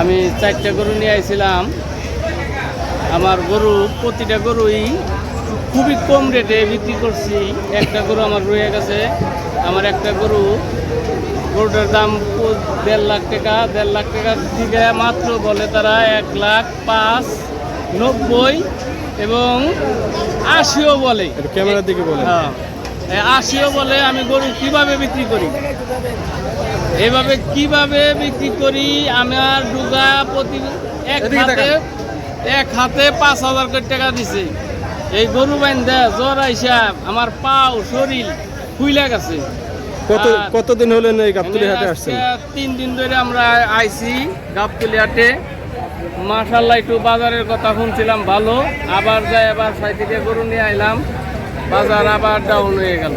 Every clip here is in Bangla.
আমি চারটা গরু নিয়ে আইছিলাম। আমার গরু প্রতিটা গরুই খুবই কম রেটে বিক্রি করছি। একটা গরু আমার রয়ে গেছে। আমার একটা গরু গরুটার দাম দেড় লাখ টাকা। দেড় লাখ টাকার থেকে মাত্র বলে তারা এক লাখ পাঁচ নব্বই এবং আশিও বলে। ক্যামেরার দিকে বলে। হ্যাঁ। আশিও বলে আমি গরু কীভাবে বিক্রি করি? এভাবে কীভাবে বিক্রি করি? আমার ডুগা প্রতি এক হাতে এক হাতে পাঁচ হাজার কোটি টাকা দিছে। এই গরু বাইন্দা জ্বর আইসা আমার পাও শরীর ফুইলা গেছে। কত কতদিন হলেন এই গাবতলি হাটে আসছেন? তিন দিন ধরে আমরা আইছি গাবতলি হাটে। মাশাল্লাহ একটু বাজারের কথা শুনছিলাম ভালো। আবার যাই আবার সাই থেকে গরু নিয়ে আইলাম। বাজার আবার ডাউন হয়ে গেল।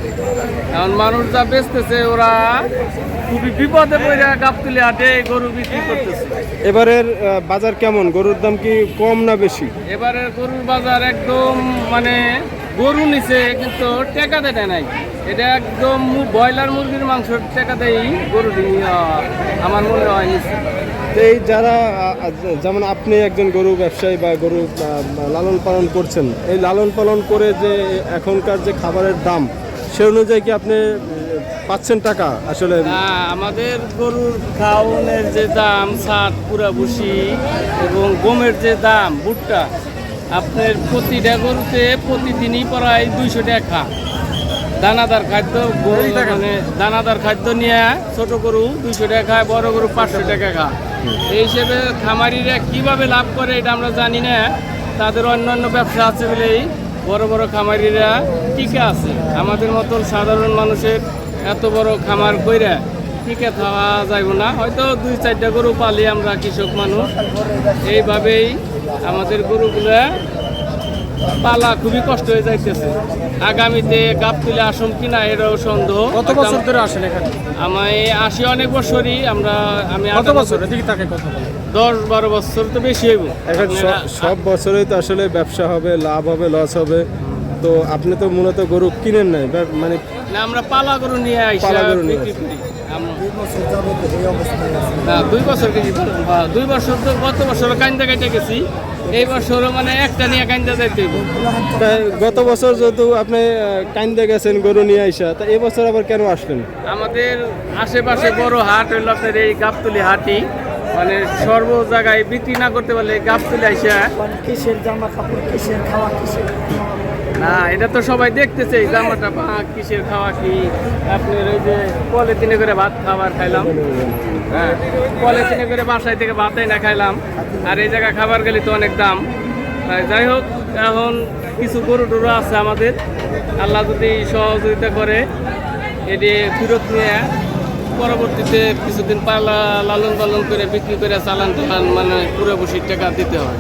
এখন মানুষ যা বেচতেছে ওরা খুবই বিপদে পড়ে গাবতলি হাটে গরু বিক্রি করতেছে। এবারের বাজার কেমন? গরুর দাম কি কম না বেশি? এবারে গরুর বাজার একদম মানে গরু নিছে কিন্তু টাকা দেয় নাই। এটা একদম ব্রয়লার মুরগির মাংস টাকা দেয় গরু আমার মনে হয় নিছে। তো এই যারা যেমন আপনি একজন গরু ব্যবসায়ী বা গরু লালন পালন করছেন এই লালন পালন করে যে এখনকার যে খাবারের দাম সে অনুযায়ী কি আপনি পাচ্ছেন টাকা আসলে? আমাদের গরুর খাওয়ানোর যে দাম ছাট পুরা ভুসি এবং গমের যে দাম ভুট্টা আপনার প্রতিটা গরুতে প্রতিদিনই প্রায় দুইশো টাকা। খা দানাদার খাদ্য গরু মানে দানাদার খাদ্য নিয়ে ছোট গরু দুইশো টাকা খায় বড় গরু পাঁচশো টাকা খা এই হিসেবে খামারিরা কীভাবে লাভ করে এটা আমরা জানি না। তাদের অন্যান্য ব্যবসা আছে বলেই বড় বড় খামারিরা টিকে আছে। আমাদের মতন সাধারণ মানুষের এত বড় খামার কইরা টিকে থাকা যাইব না। হয়তো দুই চারটা গরু পালি আমরা কৃষক মানুষ। এইভাবেই আমাদের গরুগুলা পালা খুবই কষ্ট হয়ে যাইতেছে। আগামীতে গাপ তুলে আসম কিনা এরও সন্দেহ। কত বছর ধরে আসেন এখানে? আমি আসি অনেক বছরই আমরা আমি কত বছর। এদিকে কথা বলেন। দশ বারো বছর তো বেশি হইব। এখন সব বছরেই তো আসলে ব্যবসা হবে লাভ হবে লস হবে। তো আপনি তো মূলত গরু কিনেন নাই মানে না আমরা পালা গরু নিয়ে আইসা পালা গরু নিয়ে দুই বছর কেজি দুই বছর তো গত বছর কান্দা কাইতে গেছি। এই বছর মানে একটা নিয়ে কান্দা যাইতে গত বছর যেহেতু আপনি কাইন্দে গেছেন গরু নিয়ে আইসা তা এবছর আবার কেন আসলেন? আমাদের আশেপাশে বড় হাট হইল আপনার এই গাবতলি হাটই। মানে সর্ব জায়গায় বিক্রি না করতে পারলে গাবতলি আইসা কিসের জামা কাপড় কিসের খাওয়া কিসের? না, এটা তো সবাই দেখতেছে, এই জামাটা পা কিসের খাওয়া কি? আপনার ওই যে পলিথিনে করে ভাত খাবার খাইলাম। হ্যাঁ পলিথিনে করে বাসায় থেকে ভাতাই না খাইলাম। আর এই জায়গায় খাবার গেলে তো অনেক দাম। যাই হোক, এখন কিছু গরু টরু আছে আমাদের। আল্লাহ যদি সহযোগিতা করে এটি ফেরত নিয়ে পরবর্তীতে কিছুদিন পালা লালন পালন করে বিক্রি করে চালান টালান মানে পুরো বসির টাকা দিতে হয়।